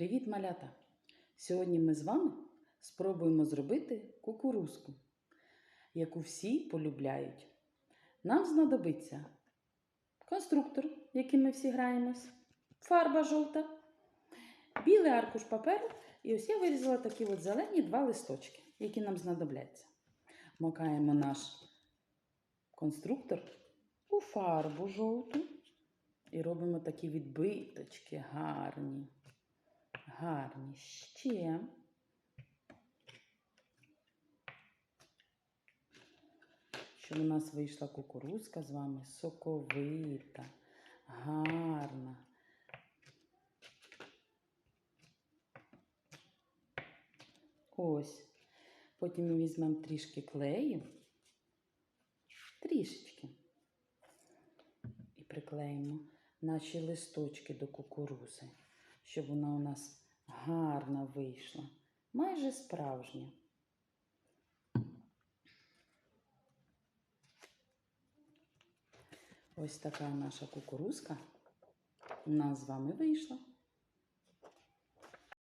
Привіт, малята! Сьогодні ми з вами спробуємо зробити кукурузку, яку всі полюбляють. Нам знадобиться конструктор, яким ми всі граємось, фарба жовта, білий аркуш паперу. І ось я вирізала такі от зелені два листочки, які нам знадобляться. Макаємо наш конструктор у фарбу жовту і робимо такі відбиточки гарні. Гарні ще. Щоб у нас вийшла кукурузка з вами соковита, гарна. Ось. Потім ми візьмемо трішки клею, трішечки, і приклеїмо наші листочки до кукурузи, щоб вона у нас гарна вийшла, майже справжня. Ось така наша кукурузка у нас з вами вийшла.